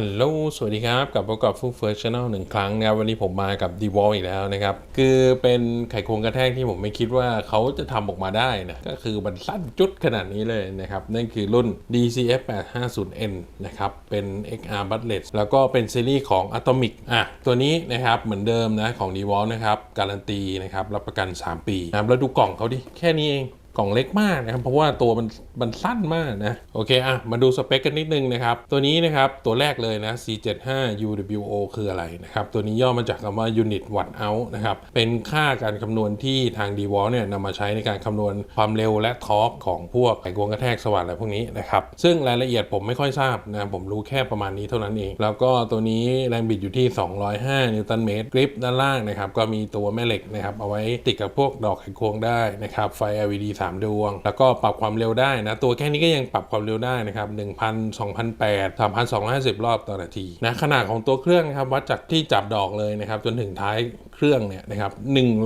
ฮัลโหล สวัสดีครับกลับมากับฟูเฟิร์สช n แนลหนึ่งครั้งนะครับวันนี้ผมมากับ d ีวอลอีกแล้วนะครับ คือเป็นไข่ควงกระแทกที่ผมไม่คิดว่าเขาจะทำออกมาได้นะ ก็คือมันสั้นจุดขนาดนี้เลยนะครับ นั่นคือรุ่น DCF 850N นะครับ เป็น XR b u t l e t แล้วก็เป็นซีรีส์ของ Atomic อะ ตัวนี้นะครับ เหมือนเดิมนะของ d ีวอลนะครับ การันตีนะครับ รับประกัน 3 ปีนะครับแล้วดูกล่องเขาดิ แค่นี้เอง กล่องเล็กมากนะครับ เพราะว่าตัวมันมันสั้นมากนะ โอเคอะมาดูสเปคกันนิดนึงนะครับ ตัวนี้นะครับ ตัวแรกเลยนะ C75 UWO คืออะไรนะครับ ตัวนี้ย่อมาจากคำว่า Unit Watt Out นะครับ เป็นค่าการคำนวณที่ทาง d w a l เนี่ยนำมาใช้ในการคำนวณความเร็วและทอร์กของพวกไขควงกระแทกสว่านอะไรพวกนี้นะครับ ซึ่งรายละเอียดผมไม่ค่อยทราบนะผมรู้แค่ประมาณนี้เท่านั้นเอง แล้วก็ตัวนี้แรงบิดอยู่ที่ 205 นิวตันเมตรกริปด้านล่างนะครับก็มีตัวแม่เหล็กนะครับเอาไว้ติดกับพวกดอกไขควงได้นะครับไฟ LED 3 ดวง แล้วก็ปรับความเร็วได้นะ ตัวแค่นี้ก็ยังปรับความเร็วได้นะครับ1,000 2,800 3,250 รอบต่อนาทีนะขนาดของตัวเครื่องนะครับวัดจากที่จับดอกเลยนะครับจนถึงท้ายเครื่องเนี่ยนะครับ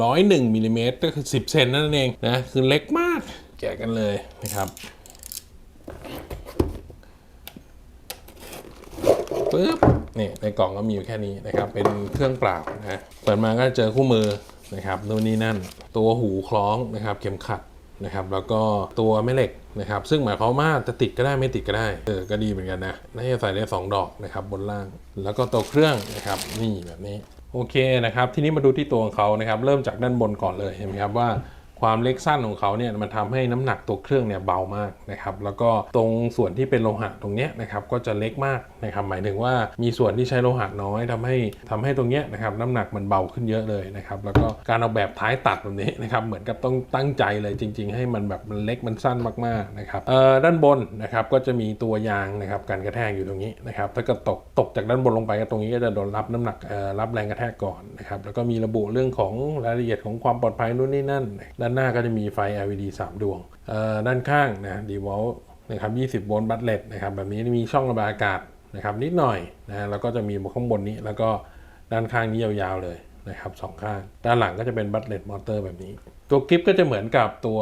101มิลลิเมตรก็คือ 10 เซนนั่นเองนะคือเล็กมากแกะกันเลยนะครับปึ๊บนี่ในกล่องก็มีอยู่แค่นี้นะครับ เป็นเครื่องเปล่านะเปิดมาก็เจอคู่มือนะครับนู่นนี่นั่น ตัวหูคล้องนะครับ เข็มขัด นะครับแล้วก็ตัวแม่เหล็กนะครับซึ่งหมายความว่าจะติดก็ได้ไม่ติดก็ได้เออก็ดีเหมือนกันนะน่าจะใส่ได้สองดอกนะครับบนล่าง แล้วก็ตัวเครื่องนะครับนี่แบบนี้โอเคนะครับทีนี้มาดูที่ตัวของเขานะครับเริ่มจากด้านบนก่อนเลยเห็นไหมครับว่า ความเล็กสั้นของเขาเนี่ยมันทำให้น้ำหนักตัวเครื่องเนี่ยเบามากนะครับแล้วก็ตรงส่วนที่เป็นโลหะตรงเนี้ยนะครับก็จะเล็กมากนะครับหมายถึงว่ามีส่วนที่ใช้โลหะน้อยทำให้ทำให้ตรงเนี้ยนะครับน้ำหนักมันเบาขึ้นเยอะเลยนะครับแล้วก็การออกแบบท้ายตัดแบบนี้นะครับเหมือนกับต้องตั้งใจเลยจริง ๆ ให้มันแบบมันเล็กมันสั้นมากๆนะครับเอ่อด้านบนนะครับก็จะมีตัวยางนะครับการกระแทกอยู่ตรงนี้นะครับถ้าเกิดตกตกจากด้านบนลงไปก็ตรงนี้ก็จะโดนรับน้ำหนักเอ่อรับแรงกระแทกก่อนนะครับแล้วก็มีระบุเรื่องของรายละเอียดของความปลอดภัยนู่นนี่นั่นด้านหน้าก็จะมีไฟ LED 3 ดวง ด้านข้างนะดีวอลนะครับ20 โวลต์บัตเลตนะครับแบบนี้มีช่องระบายอากาศนะครับนิดหน่อยนะแล้วก็จะมีข้างบนนี้แล้วก็ด้านข้างนี้ยาวๆเลยนะครับสองข้าง ด้านหลังก็จะเป็นบัตเลตมอเตอร์แบบนี้ตัวกิฟก็จะเหมือนกับตัว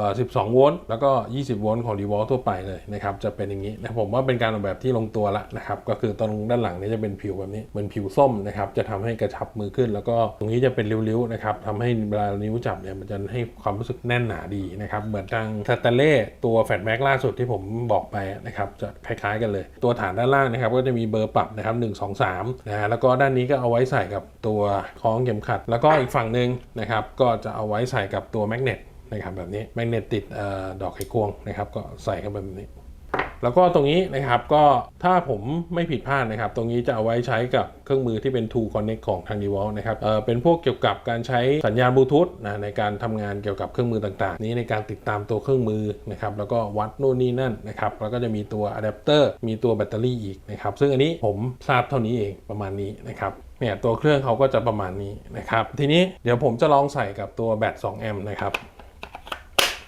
12 โวลต์ แล้วก็ 20 โวลต์ของดีวอลทั่วไปเลยนะครับ จะเป็นอย่างนี้นะผมว่าเป็นการออกแบบที่ลงตัวละนะครับ ก็คือตรงด้านหลังนี้จะเป็นผิวแบบนี้เหมือนผิวส้มนะครับ จะทำให้กระชับมือขึ้น แล้วก็ตรงนี้จะเป็นริ้วๆนะครับทำให้เวลานิ้วจับเนี่ยมันจะให้ความรู้สึกแน่นหนาดีนะครับ เหมือนทางสเตเล่ตัวแฟลแม็กล่าสุดที่ผมบอกไปนะครับ จะคล้ายๆกันเลย ตัวฐานด้านล่างนะครับ ก็จะมีเบอร์ปรับนะครับ1 2 3นะฮะแล้วก็ด้านนี้ก็เอาไว้ใส่กับตัวคล้องเข็มขัด แล้วก็อีกฝั่งหนึ่งนะครับก็จะเอาไว้ใส่กับตัวแมกเนตนะครับแบบนี้แมกเนตติดออดอกไขควงนะครับก็ใส่เข้าไปแบบนี้ แล้วก็ตรงนี้นะครับก็ถ้าผมไม่ผิดพลาดนะครับ ตรงนี้จะเอาไว้ใช้กับเครื่องมือที่เป็น True Connect ของทาง d e v o l นะครับเเป็นพวกเกี่ยวกับการใช้สัญญาณบลูทูธนะในการทำงานเกี่ยวกับเครื่องมือต่างๆ นี้ในการติดตามตัวเครื่องมือนะครับแล้วก็วัดโน่นนี่นั่นนะครับแล้วก็จะมีตัวอะแดปเตอร์มีตัวแบตเตอรี่อีกนะครับซึ่งอันนี้ผมทราบเท่านี้เองประมาณนี้นะครับ เนี่ยตัวเครื่องเขาก็จะประมาณนี้นะครับ ทีนี้เดี๋ยวผมจะลองใส่กับตัวแบต2แอมป์นะครับ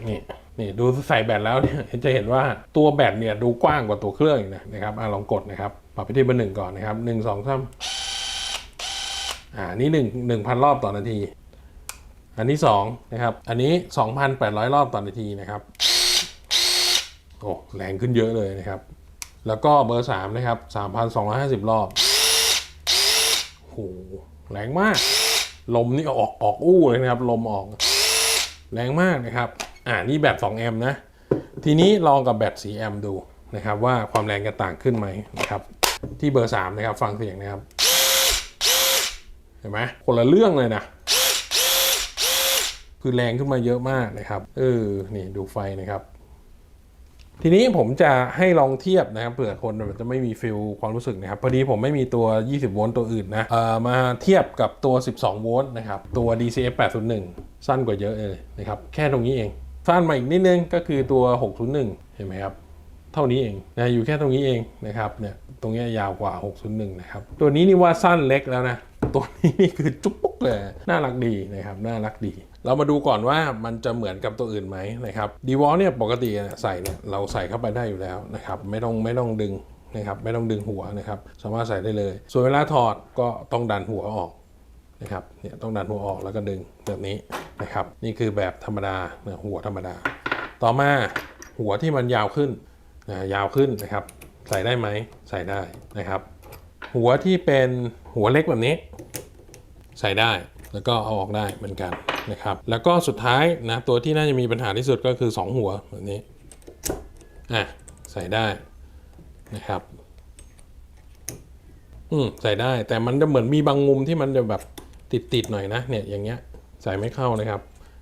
นี่นี่ดูใส่แบตแล้วเนี่ยจะเห็นว่าตัวแบตเนี่ยดูกว้างกว่าตัวเครื่องอีกนะนะครับอะลองกดนะครับปรับไปที่เบอร์หนึ่งก่อนนะครับหนึ่งสองสามอ่านี่หนึ่งหนึ่งพันรอบต่อนาที อันที่สองนะครับ อันนี้สองพันแปดร้อยรอบต่อนาทีนะครับโอ้แรงขึ้นเยอะเลยนะครับ แล้วก็เบอร์สามนะครับสามพันสองร้อยห้าสิบรอบ หแรงมาก ลมนี่ออกออกอู้เลยนะครับ ลมออก แรงมากนะครับ อ่านี่แบต2แอมป์นะ ทีนี้ลองกับแบต4แอมป์ดูนะครับว่าความแรงจะต่างขึ้นไหมนะครับ ที่เบอร์ 3 นะครับ ฟังเสียงนะครับ เห็นไหมคนละเรื่องเลยนะคือแรงขึ้นมาเยอะมากนะครับเออนี่ดูไฟนะครับ ทีนี้ผมจะให้ลองเทียบนะครับเผื่อคนจะไม่มีฟิลความรู้สึกนะครับพอดีผมไม่มีตัว 20 โวลต์ตัวอื่นนะเอ่อมาเทียบกับตัว 12 โวลต์นะครับตัว DCF 801 สั้นกว่าเยอะเลยนะครับแค่ตรงนี้เอง สั้นมาอีกนิดนึงก็คือตัว 601 เห็นไหมครับเท่านี้เองนะอยู่แค่ตรงนี้เองนะครับเนี่ยตรงนี้ยยาวกว่า 601 นะครับตัวนี้นี่ว่าสั้นเล็กแล้วนะตัวนี้นี่คือจุ๊บปุ๊กเลยน่ารักดีนะครับน่ารักดี เรามาดูก่อนว่ามันจะเหมือนกับตัวอื่นไหมนะครับดีวอลเนี่ยปกติใส่เนี่ยเราใส่เข้าไปได้อยู่แล้วนะครับไม่ต้องไม่ต้องดึงนะครับไม่ต้องดึงหัวนะครับสามารถใส่ได้เลย ส่วนเวลาถอดก็ต้องดันหัวออกนะครับเนี่ยต้องดันหัวออกแล้วก็ดึงแบบนี้นะครับนี่คือแบบธรรมดาหัวธรรมดา ต่อมาหัวที่มันยาวขึ้นนะยาวขึ้นนะครับ ใส่ได้ไหมใส่ได้นะครับ หัวที่เป็นหัวเล็กแบบนี้ ใส่ได้แล้วก็เอาออกได้เหมือนกัน นะครับแล้วก็สุดท้ายนะตัวที่น่าจะมีปัญหาที่สุดก็คือ 2 หัวแบบนี้อะใส่ได้นะครับอืมใส่ได้แต่มันจะเหมือนมีบางมุมที่มันจะแบบติดๆหน่อยนะเนี่ยอย่างเงี้ยใส่ไม่เข้านะครับ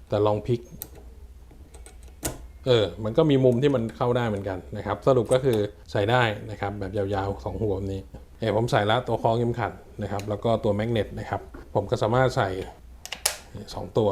แต่ลองพลิกเออมันก็มีมุมที่มันเข้าได้เหมือนกันนะครับ สรุปก็คือใส่ได้นะครับ แบบยาวๆ 2 หัวแบบนี้เออผมใส่แล้วตัวคล้องเข็มขัดนะครับ แล้วก็ตัวแมกเนตนะครับ ผมก็สามารถใส่ สองตัว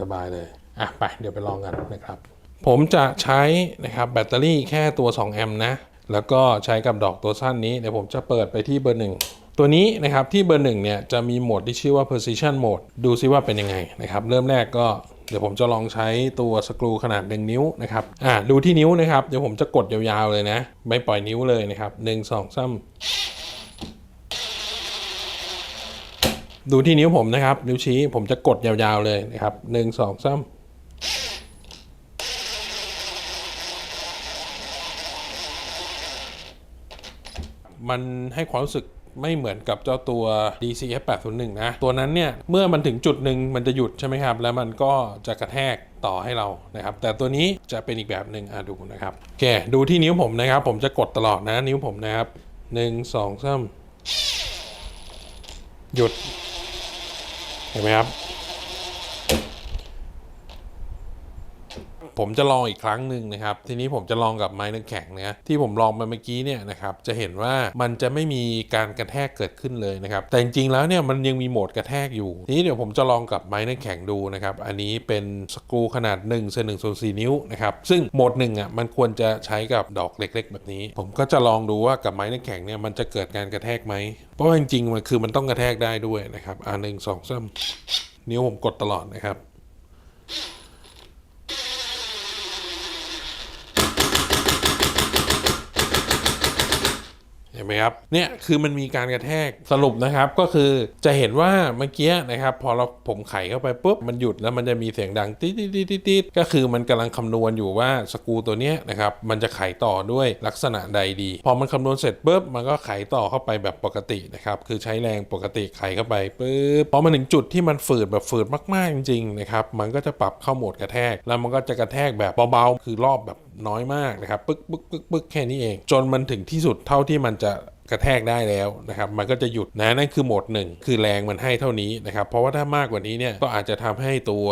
สบายๆเลยอะไปเดี๋ยวไปลองกันนะครับ ผมจะใช้นะครับแบตเตอรี่แค่ตัว 2 แอมป์นะ แล้วก็ใช้กับดอกตัวสั้นนี้เดี๋ยวผมจะเปิดไปที่เบอร์หนึ่งตัวนี้นะครับที่เบอร์หนึ่งเนี่ยจะมีโหมดที่ชื่อว่า precision mode ดูซิว่าเป็นยังไงนะครับ เริ่มแรกก็เดี๋ยวผมจะลองใช้ตัวสกรูขนาด 1 นิ้วนะครับอ่าดูที่นิ้วนะครับ เดี๋ยวผมจะกดยาวๆเลยนะ ไม่ปล่อยนิ้วเลยนะครับ 1 2 3 ดูที่นิ้วผมนะครับ นิ้วชี้ผมจะกดยาวๆเลยนะครับหนึ่งสองสามมันให้ความรู้สึกไม่เหมือนกับเจ้าตัว DCF 801นะ ตัวนั้นเนี่ย เมื่อมันถึงจุดหนึ่งมันจะหยุดใช่ไหมครับ แล้วมันก็จะกระแทกต่อให้เรานะครับ แต่ตัวนี้จะเป็นอีกแบบหนึ่งอะดูนะครับ โอเค ดูที่นิ้วผมนะครับ ผมจะกดตลอดนะ นิ้วผมนะครับหนึ่งสองสามหยุด เห็นไหมครับ ผมจะลองอีกครั้งหนึ่งนะครับ ทีนี้ผมจะลองกับไม้น้ำแข็งนะที่ผมลองไปเมื่อกี้เนี่ยนะครับจะเห็นว่ามันจะไม่มีการกระแทกเกิดขึ้นเลยนะครับ แต่จริงๆแล้วเนี่ยมันยังมีโหมดกระแทกอยู่ ทีนี้เดี๋ยวผมจะลองกับไม้น้ำแข็งดูนะครับ อันนี้เป็นสกรูขนาด1เซนหนึ่งส่วนสี่นิ้วนะครับซึ่งโหมดหนึ่งอะมันควรจะใช้กับดอกเล็ก ๆ แบบนี้ ผมก็จะลองดูว่ากับไม้น้ำแข็งเนี่ยมันจะเกิดการกระแทกไหมเพราะจริงๆมันคือมันต้องกระแทกได้ด้วยนะครับอ่าหนึ่งสองสามนิ้วผมกดตลอดนะครับ เห็นไหมครับเนี่ยคือมันมีการกระแทกสรุปนะครับก็คือจะเห็นว่าเมื่อกี้นะครับพอเราผมไขเข้าไปปุ๊บมันหยุดแล้วมันจะมีเสียงดังติ๊ดติ๊ดติ๊ดติ๊ดก็คือมันกำลังคำนวณอยู่ว่าสกูตัวเนี้ยนะครับมันจะไขต่อด้วยลักษณะใดดี พอมันคำนวณเสร็จปุ๊บมันก็ไขต่อเข้าไปแบบปกตินะครับคือใช้แรงปกติไขเข้าไปปุ๊บพอมาถึงจุดที่มันฝืดแบบฝืดมากๆจริงๆนะครับมันก็จะปรับเข้าโหมดกระแทก แล้วมันก็จะกระแทกแบบเบาๆคือรอบแบบ น้อยมากนะครับปึ๊กปึ๊กปึ๊กปึ๊กแค่นี้เอง จนมันถึงที่สุดเท่าที่มันจะ กระแทกได้แล้วนะครับมันก็จะหยุดนะนั่นคือโหมดหนึ่งคือแรงมันให้เท่านี้นะครับเพราะว่าถ้ามากกว่านี้เนี่ยก็อาจจะทำให้ตัว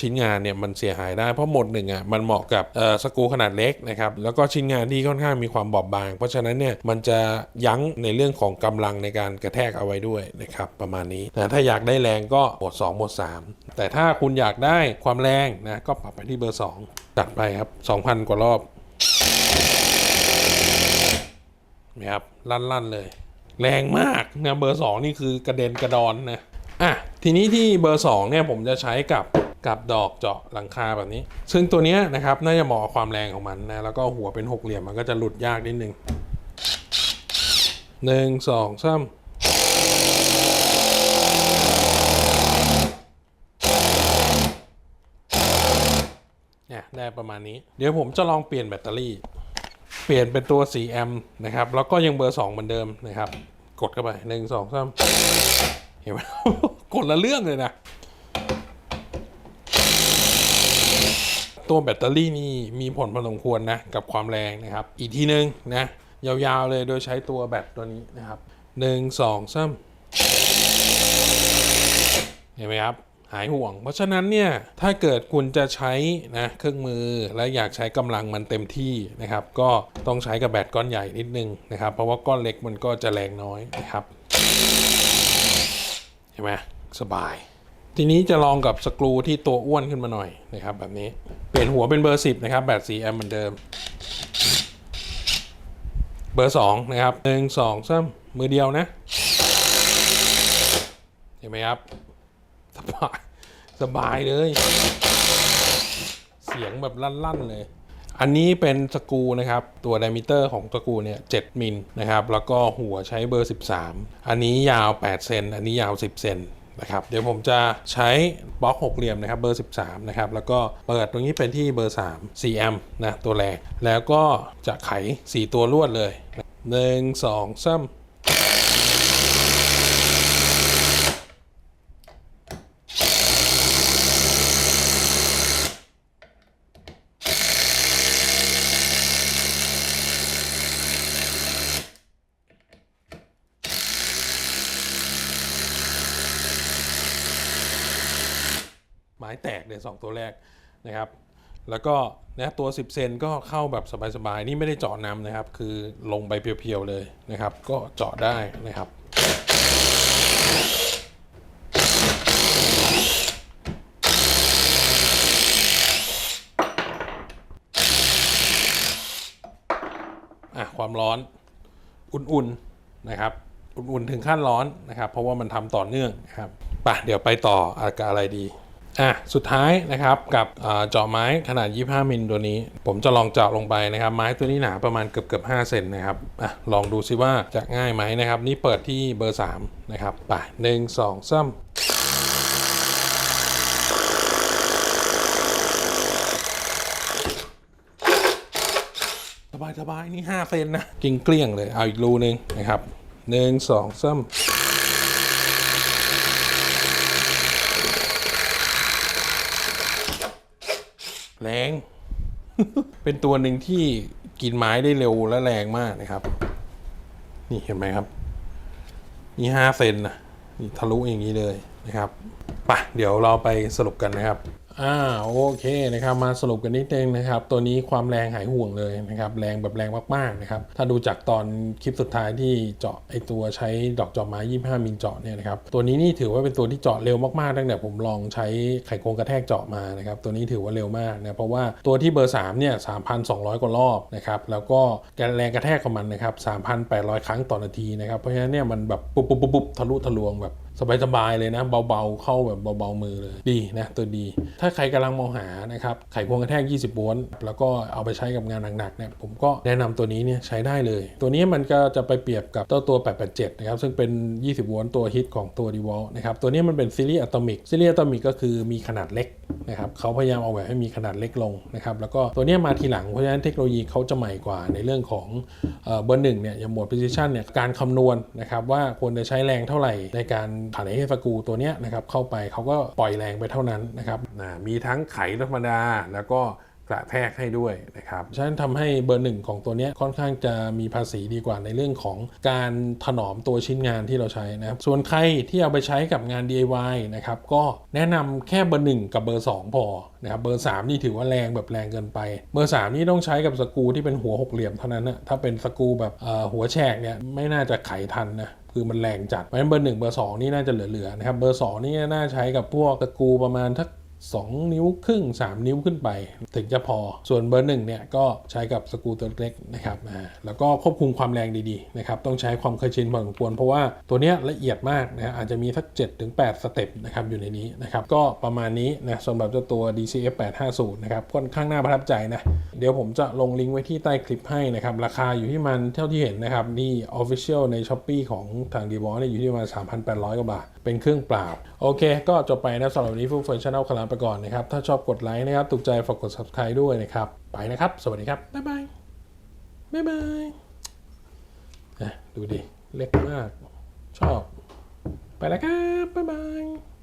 ชิ้นงานเนี่ยมันเสียหายได้เพราะโหมดหนึ่งอะมันเหมาะกับสกูขนาดเล็กนะครับแล้วก็ชิ้นงานที่ค่อนข้างมีความบอบบาง เพราะฉะนั้นเนี่ยมันจะยั้งในเรื่องของกำลังในการกระแทกเอาไว้ด้วยนะครับประมาณนี้นะถ้าอยากได้แรงก็โหมด2โหมด3 แต่ถ้าคุณอยากได้ความแรงนะก็ปรับไปที่เบอร์ 2 จัดไปครับ 2,000 กว่ารอบ นะครับลั่นๆเลย แรงมากนะเบอร์ 2 นี่คือกระเด็นกระดอนนะอะทีนี้ที่เบอร์ 2 เนี่ยผมจะใช้กับกับดอกเจาะหลังคาแบบนี้ ซึ่งตัวเนี้ยนะครับน่าจะเหมาะกับความแรงของมันนะแล้วก็หัวเป็นหกเหลี่ยมมันก็จะหลุดยากนิดนึงหนึ่งสองสามเนี่ยได้ประมาณนี้ เดี๋ยวผมจะลองเปลี่ยนแบตเตอรี่ เปลี่ยนเป็นตัว4แอมป์นะครับ แล้วก็ยังเบอร์ 2 เหมือนเดิมนะครับ กดเข้าไปหนึ่งสองสามเห็นไหมกดละเรื่องเลยนะ ตัวแบตเตอรี่นี่มีผลพอสมควรนะ กับความแรงนะครับ อีกทีนึงนะ ยาวๆเลยโดยใช้ตัวแบตตัวนี้นะครับหนึ่งสองสามเห็นไหมครับ หายห่วง เพราะฉะนั้นเนี่ยถ้าเกิดคุณจะใช้นะเครื่องมือและอยากใช้กำลังมันเต็มที่นะครับ ก็ต้องใช้กับแบตก้อนใหญ่นิดนึงนะครับ เพราะว่าก้อนเล็กมันก็จะแรงน้อยนะครับเห็นไหมสบาย ทีนี้จะลองกับสกรูที่ตัวอ้วนขึ้นมาหน่อยนะครับ แบบนี้เปลี่ยนหัวเป็นเบอร์ 10 นะครับแบต4แอมเหมือนเดิม เบอร์ 2 นะครับหนึ่งสองสามมือเดียวนะ เห็นไหมครับ สบายสบายเลย เสียงแบบลั่น ๆ เลย อันนี้เป็นสกูนะครับ ตัวไดมิเตอร์ของสกูเนี่ย7มิลนะครับ แล้วก็หัวใช้เบอร์ 13 อันนี้ยาว 8 เซน อันนี้ยาว 10 เซนนะครับเดี๋ยวผมจะใช้บล็อกหกเหลี่ยมนะครับเบอร์ 13 นะครับ แล้วก็เปิดตรงนี้เป็นที่เบอร์ 3 4แอมป์นะตัวแรงแล้วก็จะไข 4 ตัวรวดเลย 1 2 3 ม้แตกเลยสองตัวแรกนะครับแล้วก็นะตัว 10 เซนก็เข้าแบบสบายๆ นี่ไม่ได้เจาะนำนะครับ คือลงไปเพียวๆเลยนะครับ ก็เจาะได้นะครับ อะความร้อนอุ่นๆนะครับ อุ่นๆ ถึงขั้นร้อนนะครับ เพราะว่ามันทำต่อเนื่องนะครับไปะเดี๋ยวไปต่ออากับอะไรดี อะสุดท้ายนะครับกับเจาะไม้ขนาด 25 มิลตัวนี้ ผมจะลองเจาะลงไปนะครับ ไม้ตัวนี้หนาประมาณเกือบเกือบ5เซนนะครับอะลองดูซิว่าจะง่ายไหมนะครับ นี่เปิดที่เบอร์ 3 นะครับไปหนึ่งสองสามสบายสบายนี่5เซนนะ กิ่งเกลี้ยงเลย เอาอีกรูหนึ่งนะครับหนึ่งสองสามแรง เป็นตัวหนึ่งที่กินไม้ได้เร็วและแรงมากนะครับ นี่เห็นไหมครับ นี่ห้าเซนนะนี่ทะลุอย่างนี้เลยนะครับปะเดี๋ยวเราไปสรุปกันนะครับ อ่าโอเคนะครับมาสรุปกันนิดนึงนะครับตัวนี้ความแรงหายห่วงเลยนะครับแรงแบบแรงมากๆนะครับถ้าดูจากตอนคลิปสุดท้ายที่เจาะไอตัวใช้ดอกจาะไม้ 25 มิลเจาะเนี่ยนะครับตัวนี้นี่ถือว่าเป็นตัวที่เจาะเร็วมากๆตั้งแต่ผมลองใช้ไขควงกระแทกเจาะมานะครับตัวนี้ถือว่าเร็วมากนะเพราะว่าตัวที่เบอร์3เนี่ย3,200 กว่ารอบนะครับแล้วก็แรงกระแทกของมันนะครับ3,800 ครั้งต่อนาทีนะครับเพราะฉะนั้นเนี่ยมันแบบปุบปุ๊บปุ๊บปุ๊บทะลุทะลวงแบบ สบายๆเลยนะ เบาๆ เข้าแบบเบาๆมือเลย ดีนะ ตัวดี ถ้าใครกำลังมองหานะครับไขควงกระแทก 20โวลต์แล้วก็เอาไปใช้กับงานหนักๆเนี่ยผมก็แนะนำตัวนี้เนี่ยใช้ได้เลย ตัวนี้มันก็จะไปเปรียบกับตัวตัว 887 นะครับ ซึ่งเป็น 20โวลต์ตัวฮิตของตัว d e v o l นะครับ ตัวนี้มันเป็นซีรีส์อะตอมิกซีรีส์อะตอมิกก็คือมีขนาดเล็กนะครับเขาพยายามเอาแบบให้มีขนาดเล็กลงนะครับแล้วก็ตัวนี้มาทีหลังเพราะฉะนั้นเทคโนโลยีเขาจะใหม่กว่าในเรื่องของเบอร์หนึ่งเนี่ยอย่างหมด precision เนี่ยการคำนวณนะครับว่าควรจะใช้แรงเท่าไหร่ในการผ่านไอ้สกรูตัวเนี้ยนะครับเข้าไปเขาก็ปล่อยแรงไปเท่านั้นนะครับนะมีทั้งไขธรรมดาแล้วก็กระแทกให้ด้วยนะครับ ฉะนั้นทำให้เบอร์หนึ่งของตัวเนี้ยค่อนข้างจะมีภาษีดีกว่าในเรื่องของการถนอมตัวชิ้นงานที่เราใช้นะครับ ส่วนใครที่เอาไปใช้กับงาน DIY นะครับ ก็แนะนำแค่เบอร์หนึ่งกับเบอร์สองพอนะครับ เบอร์สามนี่ถือว่าแรงแบบแรงเกินไป เบอร์สามนี่ต้องใช้กับสกรูที่เป็นหัวหกเหลี่ยมเท่านั้นนะถ้าเป็นสกรูแบบเอ่อหัวแฉกเนี่ยไม่น่าจะไขทันนะ คือมันแรงจัดเพราะฉะนั้นเบอร์หนึ่งเบอร์สองนี่น่าจะเหลือๆนะครับเบอร์สองนี่น่าใช้กับพวกตะกูประมาณทัก2 นิ้วครึ่ง 3 นิ้วขึ้นไป ถึงจะพอส่วนเบอร์หนึ่งเนี่ย ก็ใช้กับสกูตัวเล็กนะครับอ่าแล้วก็ควบคุมความแรงดีๆนะครับต้องใช้ความเคยชินพอสมควรเพราะว่าตัวเนี้ยละเอียดมากนะฮะอาจจะมีสัก7ถึง8สเต็ปนะครับอยู่ในนี้นะครับก็ประมาณนี้นะสำหรับเจ้าตัว DCF 850นะครับค่อนข้างน่าประทับใจนะ เดี๋ยวผมจะลงลิงก์ไว้ที่ใต้คลิปให้นะครับ ราคาอยู่ที่มันเท่าที่เห็นนะครับ นี่ Official ใน s h อ p e e ของทาง d e v o เนี่ยอยู่ที่ประมาณ 3,800 กว่าบาท เป็นเครื่องเปล่า โอเค ก็จบไปนะสำหรับวันนี้ฟูเฟิร์นช n แนลคลาไปก่อนนะครับ ถ้าชอบกดไลค์นะครับ ถูกใจฝากกด subscribe ด้วยนะครับ ไปนะครับ สวัสดีครับ บ๊ายบาย บ๊ายบายอะดูดิ เล็กมาก ชอบ ไปแล้วครับ บ๊ายบาย